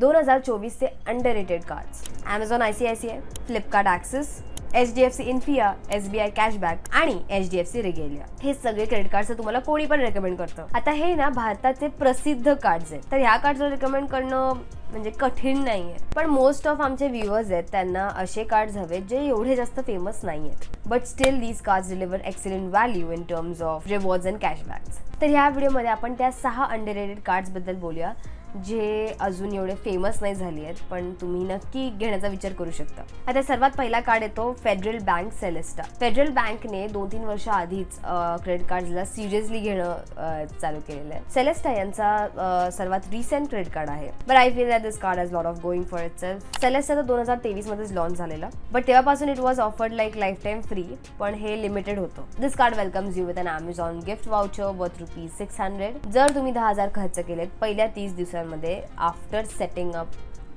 दोन हजार चोवीसचे underrated cards Amazon I C I C I Flipkart Axis H D F C Infinia S B I cashback आणि H D F C Regalia हे सगळे credit card तुम्हाला कोणी पण recommend करतं. आता हे ना भारताचे प्रसिद्ध कार्ड्स आहेत. तर ह्या कार्ड्सला रेकमेंड करणं म्हणजे कठीण नाही आहे पण मोस्ट ऑफ आमचे व्ह्युअर्स आहेत त्यांना असे कार्ड्स हवेत जे एवढे जास्त फेमस नाही आहेत but still these cards deliver excellent value in terms of rewards and cashbacks तर ह्या व्हिडिओमध्ये आपण त्या सहा अंडररेटेड कार्ड्सबद्दल बोलूया. जे अजून एवढे फेमस नाही झाली आहेत पण तुम्ही नक्की घेण्याचा विचार करू शकता. आता सर्वात पहिला कार्ड येतो फेडरल बँक सेलेस्टा फेडरल बँकने दोन तीन वर्ष आधीच क्रेडिट कार्डला सिरियसली घेणं चालू केलेलं आहे. सेलेस्टा यांचा सर्वात रिसेंट क्रेडिट कार्ड आहे. But I feel that this card has lot of going for itself Celesta तर दोन हजार तेवीस मध्येच लॉन्च झालेला. बट तेव्हापासून it was offered like lifetime free पण हे लिमिटेड होतं. This card welcomes you with an Amazon gift voucher worth rupees six hundred जर तुम्ही दहा हजार खर्च केलेत पहिल्या तीस दिवसांमध्ये after setting up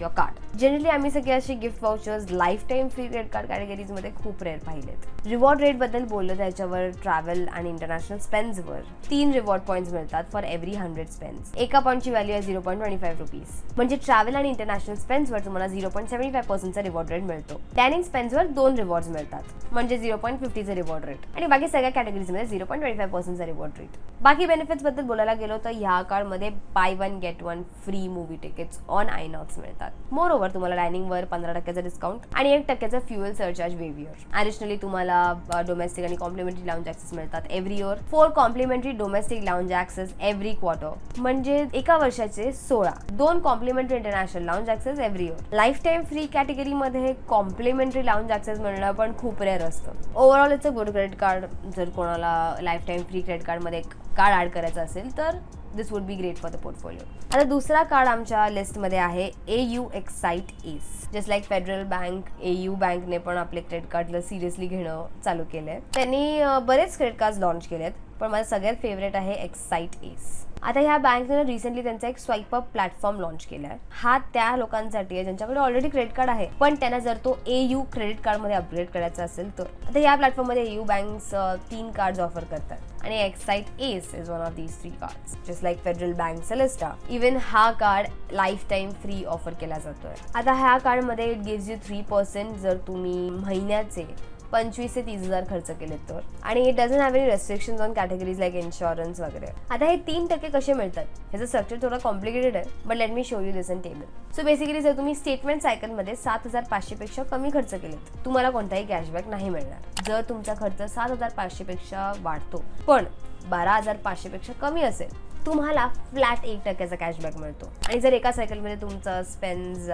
your card generally आम्ही सगळे असे gift vouchers lifetime free credit card कॅटेगरीजमध्ये खूप रेअर पाहिलेत. रिवॉर्ड रेटबद्दल बोललं त्याच्यावर ट्रॅव्हल आणि इंटरनॅशनल स्पेन्सवर तीन रिवॉर्ड पॉईंट्स मिळतात फॉर एव्हरी हंड्रेड स्पेन्स एका पॉईंटची व्हॅल्यू आहे zero point twenty five rupees म्हणजे ट्रॅव्हल आणि इंटरनॅशनल स्पेन्सवर तुम्हाला झिरो पॉईंट सेव्हन्टी फाईव्ह पर्सेंटचा रिवॉर्ड रेट मिळतो. टॅनिंग स्पेन्सवर दोन रिवॉर्ड्स मिळतात. म्हणजे झिरो पॉईंट फिफ्टीचा रिवॉर्ड रेट आणि बाकी सगळ्या कॅटेगरीजमध्ये झिरो पॉईंट ट्वेंटी फाईव्ह पर्सेंटचा रिवॉर्ड रेट बाकी बेनिफिट्सबद्दल बोलायला गेलो तर ह्या कार्डमध्ये buy one get one free movie tickets on INOX मिळतात. मोर ओव्हर तुम्हाला डायनिंगवर पंधरा टक्क्याचा डिस्काउंट आणि एक टक्क्याचा फ्युएल सरचार्ज वेव्हिअर ॲडिशनली तुम्हाला डोमेस्टिक आणि कॉम्प्लिमेंटरी लाऊंज ॲक्सेस मिळतात every year four complimentary domestic lounge access every quarter म्हणजे एका वर्षाचे सोळा. दोन complimentary international lounge access every year lifetime free कॅटेगरीमध्ये कॉम्प्लिमेंटरी लाऊंज ॲक्सेस मिळणं पण खूप रेअर असतं. Overall it's a good credit card जर कोणाला लाईफ टाईम फ्री क्रेडिट कार्डमध्ये एक कार्ड ॲड करायचं असेल तर this would be great for the portfolio आता दुसरा कार्ड आमच्या लिस्टमध्ये आहे A U Excite S just like Federal Bank A U बँकने पण आपले क्रेडिट कार्डला सिरियसली घेणं चालू केलं आहे त्यांनी बरेच क्रेडिट कार्ड लॉन्च केले आहेत पण माझं सगळ्यात फेवरेट आहे एक्साईट एस आता ह्या बँकने रिसेंटली त्यांचा एक स्वाईप अप प्लॅटफॉर्म लॉन्च केला आहे हा त्या लोकांसाठी आहे ज्यांच्याकडे ऑलरेडी क्रेडिट कार्ड आहे पण त्यांना जर तो ए यू क्रेडिट कार्डमध्ये अपग्रेड करायचा असेल तर. आता या प्लॅटफॉर्ममध्ये ए यू बँक्स तीन कार्ड्स ऑफर करतात. आणि Excite S is one of these three cards just like Federal Bank Celesta even हा card life time free offer केला जातोय. आता ह्या कार्डमध्ये it gives you three percent जर तुम्ही महिन्याचे पंचवीस ते तीस हजार खर्च केले तर आणि it doesn't have any restriction on categories like insurance वगैरे. आता हे तीन टक्के कसे मिळतात? ह्याचं स्ट्रक्चर थोडं कॉम्प्लिकेटेड आहे but let me show you this in table so basically जर तुम्ही स्टेटमेंट सायकलमध्ये सात हजार पाचशेपेक्षा कमी खर्च केलेत. तुम्हाला कोणताही कॅशबॅक नाही मिळणार. जर तुमचा खर्च सात हजार पाचशेपेक्षा वाढतो पण बारा हजार पाचशेपेक्षा कमी असेल तुम्हाला फ्लॅट एक टक्क्याचा कॅशबॅक मिळतो. आणि जर एका सायकलमध्ये तुमचं स्पेन्स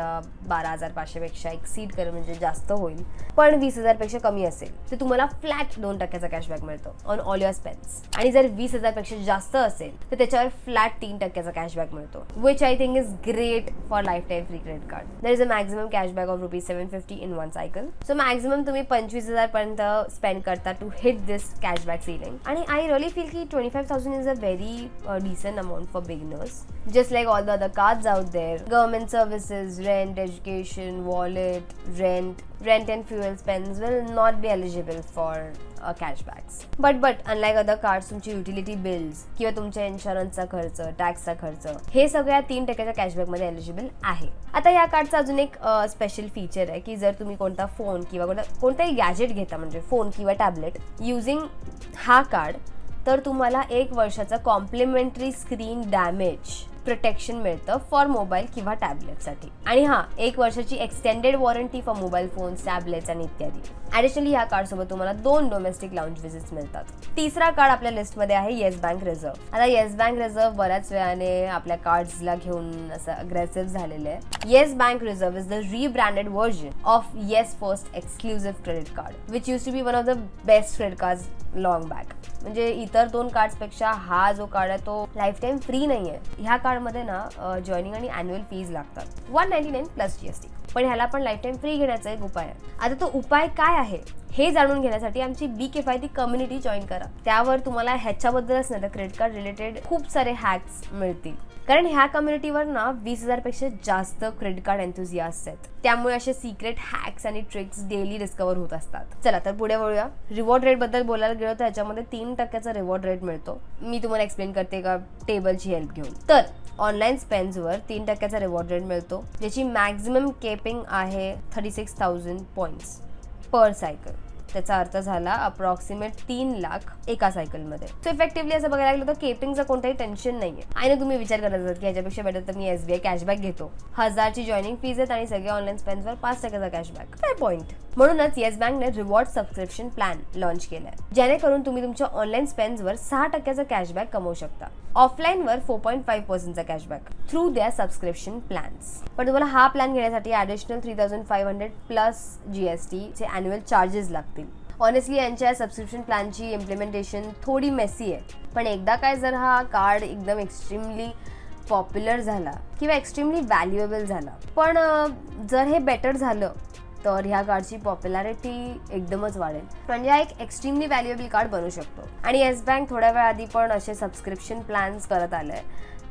बारा हजार पाचशेपेक्षा एक्सीड कर म्हणजे जास्त होईल पण वीस हजारपेक्षा कमी असेल तर तुम्हाला फ्लॅट दोन टक्क्याचा कॅशबॅक मिळतो ऑन ऑल युअर स्पेन्स आणि जर वीस हजारपेक्षा जास्त असेल तर त्याच्यावर फ्लॅट तीन टक्क्याचा कॅशबॅक मिळतो which I think is great for lifetime free credit card there is a maximum cashback of rupees seven fifty in one cycle so maximum तुम्ही पंचवीस हजारपर्यंत स्पेंड करता to hit this cashback ceiling आणि I really feel की twenty five thousand is a very decent amount for beginners. Just like all the other cards out there, government services, rent, education, wallet, rent, rent and fuel spends will not be eligible for uh, cashbacks. But but unlike other cards, तुमची utility bills किंवा तुमच्या इन्शुरन्सचा खर्च टॅक्सचा खर्च हे सगळ्या तीन टक्क्याच्या कॅशबॅकमध्ये eligible आहे आता या कार्डचं अजून एक स्पेशल फीचर आहे की जर तुम्ही कोणता फोन किंवा कोणता कोणताही गॅजेट घेता म्हणजे फोन किंवा टॅबलेट युझिंग हा कार्ड तर तुम्हाला एक वर्षाचा कॉम्प्लिमेंटरी स्क्रीन डॅमेज प्रोटेक्शन मिळतं फॉर मोबाईल किंवा टॅबलेटसाठी आणि हा एक वर्षाची extended warranty for mobile phones tablets आणि इत्यादी. ॲडिशनली ह्या कार्डसोबत तुम्हाला दोन डोमेस्टिक लाऊंज विजिट्स मिळतात. तिसरा कार्ड आपल्या लिस्टमध्ये आहे येस बँक रिझर्व्ह आता येस बँक रिझर्व्ह बऱ्याच वेळाने आपल्या कार्ड्सला घेऊन असं अग्रेसिव्ह झालेलं आहे. Yes Bank Reserv is the rebranded version of Yes First Exclusive credit card which use to be one of the best credit card long back म्हणजे इतर दोन कार्ड्सपेक्षा हा जो कार्ड आहे तो लाईफ टाईम फ्री नाही आहे ह्या कार्डमध्ये ना जॉईनिंग आणि अॅन्युअल फीज लागतात. One ninety nine plus G S T पण ह्याला पण लाईफ टाईम फ्री घेण्याचा एक उपाय आहे. आता तो उपाय काय आहे? हे जाणून घेण्यासाठी आमची बी केफायती कम्युनिटी जॉईन करा. त्यावर तुम्हाला ह्याच्याबद्दलच नाही तर क्रेडिट कार्ड रिलेटेड खूप सारे हॅक्स मिळतील. कारण ह्या कम्युनिटीवर ना वीस हजारपेक्षा जास्त क्रेडिट कार्ड एन्थुझियास्ट आहेत. त्यामुळे असे सिक्रेट हॅक्स आणि ट्रिक्स डेली डिस्कवर होत असतात. चला तर पुढे वळूया. रिवॉर्ड रेटबद्दल बोलायला गेलो तर ह्याच्यामध्ये तीन टक्क्याचा रिवॉर्ड रेट मिळतो. मी तुम्हाला एक्सप्लेन करते का? टेबलची हेल्प घेऊन. तर ऑनलाईन स्पेन्सवर तीन टक्क्याचा रिवॉर्ड रेट मिळतो ज्याची मॅक्झिमम केपिंग आहे thirty six thousand points per cycle त्याचा अर्थ झाला अप्रॉक्सिमेट तीन लाख एका सायकलमध्ये सो इफेक्टिव्हली असं बघायला गेलं तर केपिंगचं कोणतंही टेन्शन नाहीये. आणि तुम्ही विचार करत की याच्यापेक्षा बेटर तर मी एसबीआय कॅशबॅक घेतो. हजारची जॉईनिंग फीज आहेत आणि सगळे ऑनलाईन स्पेन्सवर पाच टक्क्याचा कॅशबॅक काय पॉईंट म्हणूनच येस बँकने रिवॉर्ड सबस्क्रिप्शन प्लॅन लॉन्च केलाय. जेणेकरून तुम्ही तुमच्या ऑनलाईन स्पेन्सवर सहा टक्क्याचा कॅशबॅक कमवू शकता. ऑफलाईनवर four point five पर्सेंटचा cashback through the subscription plans पण तुम्हाला हा प्लॅन घेण्यासाठी additional three thousand five hundred plus G S टीचे अॅन्युअल चार्जेस लागतील. ऑनेस्टली यांच्या सबस्क्रिप्शन प्लॅनची इम्प्लिमेंटेशन थोडी मेसी आहे. पण एकदा काय जर हा कार्ड एकदम एक्स्ट्रीमली पॉप्युलर झाला किंवा एक्स्ट्रीमली व्हॅल्युएबल झाला पण जर हे बेटर झालं तर ह्या कार्डची पॉप्युलॅरिटी एकदमच वाढेल. म्हणजे हा एक एक्स्ट्रीमली व्हॅल्युएबल कार्ड बनू शकतो. आणि येस बँक थोड्या वेळ आधी पण असे सबस्क्रिप्शन प्लॅन्स करत आले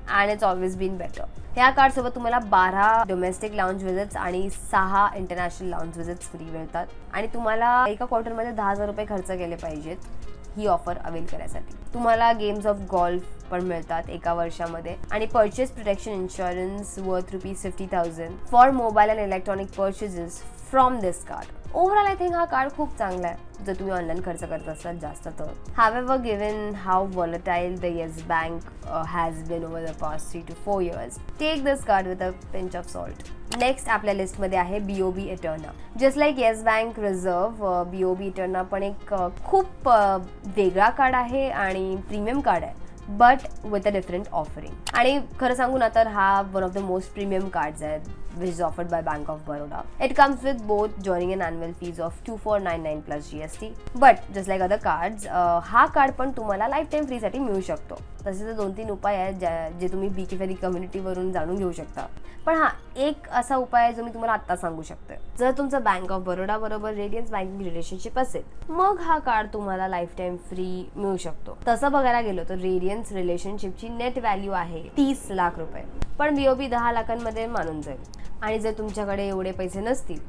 and it's always been better ह्या कार्डसोबत तुम्हाला बारा डोमेस्टिक लाऊंज विजिट्स आणि सहा इंटरनॅशनल लाऊंज विजिट्स फ्री मिळतात. आणि तुम्हाला एका क्वार्टरमध्ये दहा हजार रुपये खर्च केले पाहिजेत ही ऑफर अवेल करायसाठी. तुम्हाला गेम्स ऑफ गॉल्फ पण मिळतात एका वर्षामध्ये. आणि purchase protection insurance worth rupees fifty thousand for mobile and electronic purchases from this card overall I think हा कार्ड खूप चांगला आहे. जर तुम्ही ऑनलाईन खर्च करत असाल जास्त तर. Have ever given how volatile the Yes Bank has been over the past three two four years take this card with a pinch of salt next आपल्या लिस्टमध्ये आहे B O B Eterna just like Yes Bank Reserv B Eterna पण एक uh, खूप uh, वेगळा card आहे आणि premium card आहे but with a different offering आणि खरं सांगू ना तर हा one of the most premium cards आहेत. Which is offered by Bank of Baroda it comes with both joining and annual fees of two plus nine nine plus like other cards, but just other हा card पण तुम्हाला life time फ्रीसाठी मिळू शकतो. तसे तर दोन तीन उपाय आहेत ज्या जे तुम्ही बी के फेरी कम्युनिटीवरून जाणून घेऊ शकता. पण हा एक असा उपाय आहे जो मी तुम्हाला आत्ता सांगू शकते. जर तुमचं बँक ऑफ बरोडा बरोबर रेडियन्स बँकिंग रिलेशनशिप असेल मग हा कार्ड तुम्हाला लाईफ टाईम फ्री मिळू शकतो. तसं बघायला गेलो तर रेडियन्स रिलेशनशिपची नेट व्हॅल्यू आहे तीस लाख रुपये. पण बीओबी दहा लाखांमध्ये मानून जाईल. आणि जर तुमच्याकडे एवढे पैसे नसतील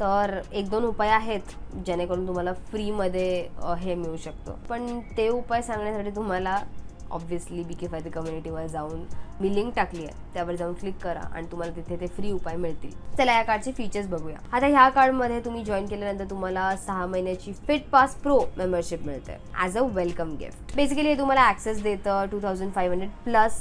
तर एक दोन उपाय आहेत जेणेकरून तुम्हाला फ्रीमध्ये हे मिळू शकतं. पण ते उपाय सांगण्यासाठी तुम्हाला ऑब्व्हियसली बी के फाय कम्युनिटीवर जाऊन मी लिंक टाकली आहे. त्यावर जाऊन क्लिक करा आणि तुम्हाला तिथे ते फ्री उपाय मिळतील. चला या कार्डचे फीचर्स बघूया. आता ह्या कार्डमध्ये तुम्ही जॉईन केल्यानंतर तुम्हाला सहा महिन्याची फिट पास प्रो मेंबरशिप मिळते. As a welcome gift basically हे तुम्हाला ॲक्सेस देतं two thousand five hundred plus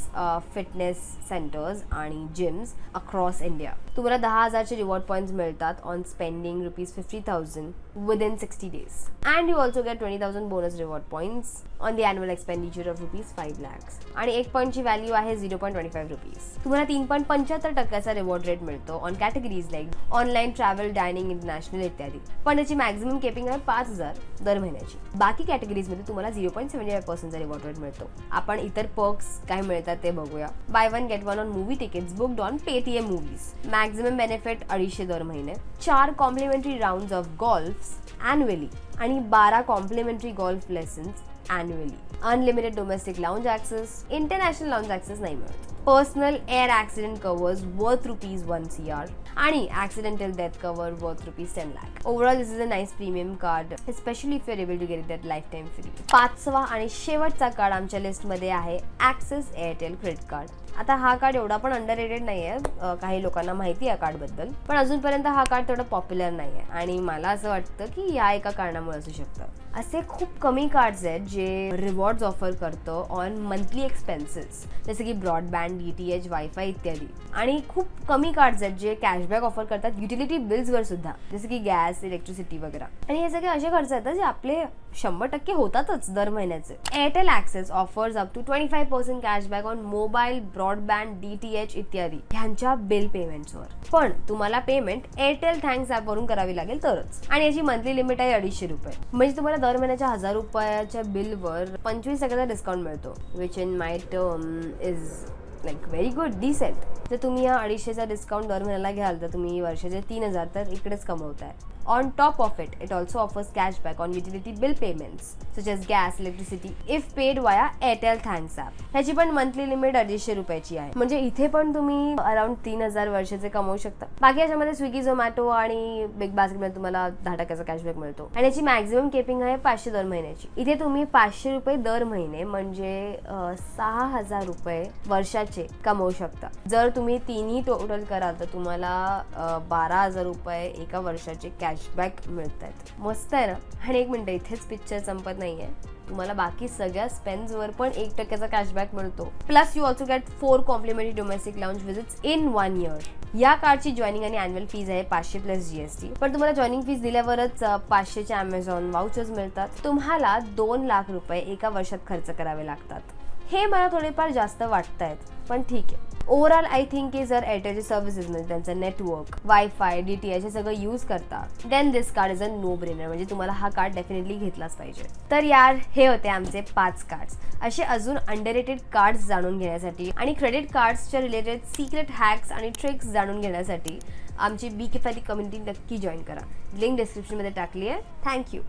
fitness centres आणि जिम्स अक्रॉस इंडिया तुम्हाला दहा हजारचे रिवॉर्ड पॉईंट्स मिळतात on spending rupees fifty thousand within sixty days and you also get twenty thousand bonus reward points on the annual expenditure of rupees five lakhs आणि एक पॉईंटची value आहे zero point twenty five rupees तुम्हाला तीन point पंच्याहत्तर टक्क्याचा reward rate मिळतो on categories like online travel dining international इत्यादी. पण त्याची मॅक्झिमम केपिंग आहे पाच हजार दर महिन्याची. बाकी कॅटेगरीजमध्ये तुम्हाला झिरो पॉईंट सेव्हन्टी फाईव्ह पर्सेंटचा रिवॉर्ड रेट मिळतो. आपण इतर पर्क्स काय मिळतात ते बघूया. Buy one get one on movie tickets booked on Paytm movies maximum benefit अडीचशे दर महिने. चार complimentary round of golf annually आणि बारा complimentary golf lessons annually unlimited domestic lounge access international lounge access नाही मिळत. Personal air accident covers worth rupees one C R आणि accidental death cover worth rupees ten lakh overall this is a nice premium card specially if you're able to get that life time free पाचवा आणि शेवटचा card आमच्या लिस्टमध्ये आहे access Airtel credit card आता हा card एवढा पण अंडर रेटेड नाही आहे काही लोकांना माहिती आहे कार्डबद्दल पण अजूनपर्यंत हा कार्ड तेवढा पॉप्युलर नाही आहे आणि मला असं वाटतं की या एका कारणामुळे असू शकतं. असे खूप कमी कार्ड्स आहेत जे रिवॉर्ड्स ऑफर करतं ऑन मंथली एक्सपेन्सेस जसे की broadband D T H wifi इत्यादी. आणि खूप कमी कार्ड्स आहेत जे कॅशबॅक ऑफर करतात युटिलिटी बिल्सवर सुद्धा. जसं की गॅस इलेक्ट्रिसिटी वगैरे. आणि हे सगळे असे खर्च आहेत जे आपले शंभर टक्के होतातच दर महिन्याचे. Airtel Axis offers up to twenty five percent cashback on mobile broadband D T H इत्यादी ह्यांच्या बिल पेमेंट्सवर पण तुम्हाला पेमेंट एअरटेल थँक्स ॲपवरून करावी लागेल तरच. आणि याची मंथली लिमिट आहे अडीचशे रुपये. म्हणजे तुम्हाला दर महिन्याच्या हजार रुपयाच्या बिलवर पंचवीस टक्क्याचा डिस्काउंट मिळतो. Which in my term is like very good decent जर तुम्ही या अडीचशेचा डिस्काउंट दर महिन्याला घ्याल तर तुम्ही वर्षाचे तीन हजार तर इकडेच कमवताय. On top of it it also offers cashback on utility bill payments such as gas electricity if paid via Airtel thanks app ह्याची पण मंथली लिमिट अडीचशे रुपयाची आहे. म्हणजे इथे पण तुम्ही अराउंड तीन हजार वर्षाचे कमवू शकता. बाकी याच्यामध्ये स्विगी झोमॅटो आणि बिग बास्केटमध्ये तुम्हाला दहा टक्क्याचा कॅशबॅक मिळतो. आणि याची मॅक्झिमम केपिंग आहे पाचशे दर महिन्याची. इथे तुम्ही पाचशे रुपये दर महिने म्हणजे सहा हजार रुपये वर्षाचे कमवू शकता. जर तुम्ही तिन्ही टोटल कराल तर तुम्हाला बारा हजार रुपये एका वर्षाचे कॅश कॅशबॅक मिळत आहेत मस्त आहे ना? आणि एक मिनटं इथेच पिक्चर संपत नाहीये. तुम्हाला बाकी सगळ्या स्पेन्सवर पण एक टक्क्याचा कॅशबॅक मिळतो. Plus you also get four complimentary domestic lounge visits in one year या कार्डची जॉईनिंग आणि अॅन्युअल फीज आहे पाचशे प्लस जीएसटी पण तुम्हाला जॉईनिंग फीज दिल्यावरच पाचशेच्या अमेझॉन वाउचर्स मिळतात. तुम्हाला दोन लाख रुपये एका वर्षात खर्च करावे लागतात. हे मला थोडेफार जास्त वाटत आहेत पण ठीक आहे. ओव्हरऑल आय थिंक की जर एअरटेलचे सर्व्हिसेस म्हणजे त्यांचं नेटवर्क वायफाय डी टी हे सगळं यूज करता then this card is a no brainer म्हणजे तुम्हाला हा कार्ड डेफिनेटली घेतलाच पाहिजे. तर यार हे होते आमचे पाच कार्ड्स असे अजून अंडररेटेड कार्ड्स जाणून घेण्यासाठी आणि क्रेडिट कार्ड्सच्या रिलेटेड सिक्रेट हॅक्स आणि ट्रिक्स जाणून घेण्यासाठी आमची बी केफॅली कम्युनिटी नक्की जॉईन करा. लिंक डिस्क्रिप्शनमध्ये टाकली आहे. थँक्यू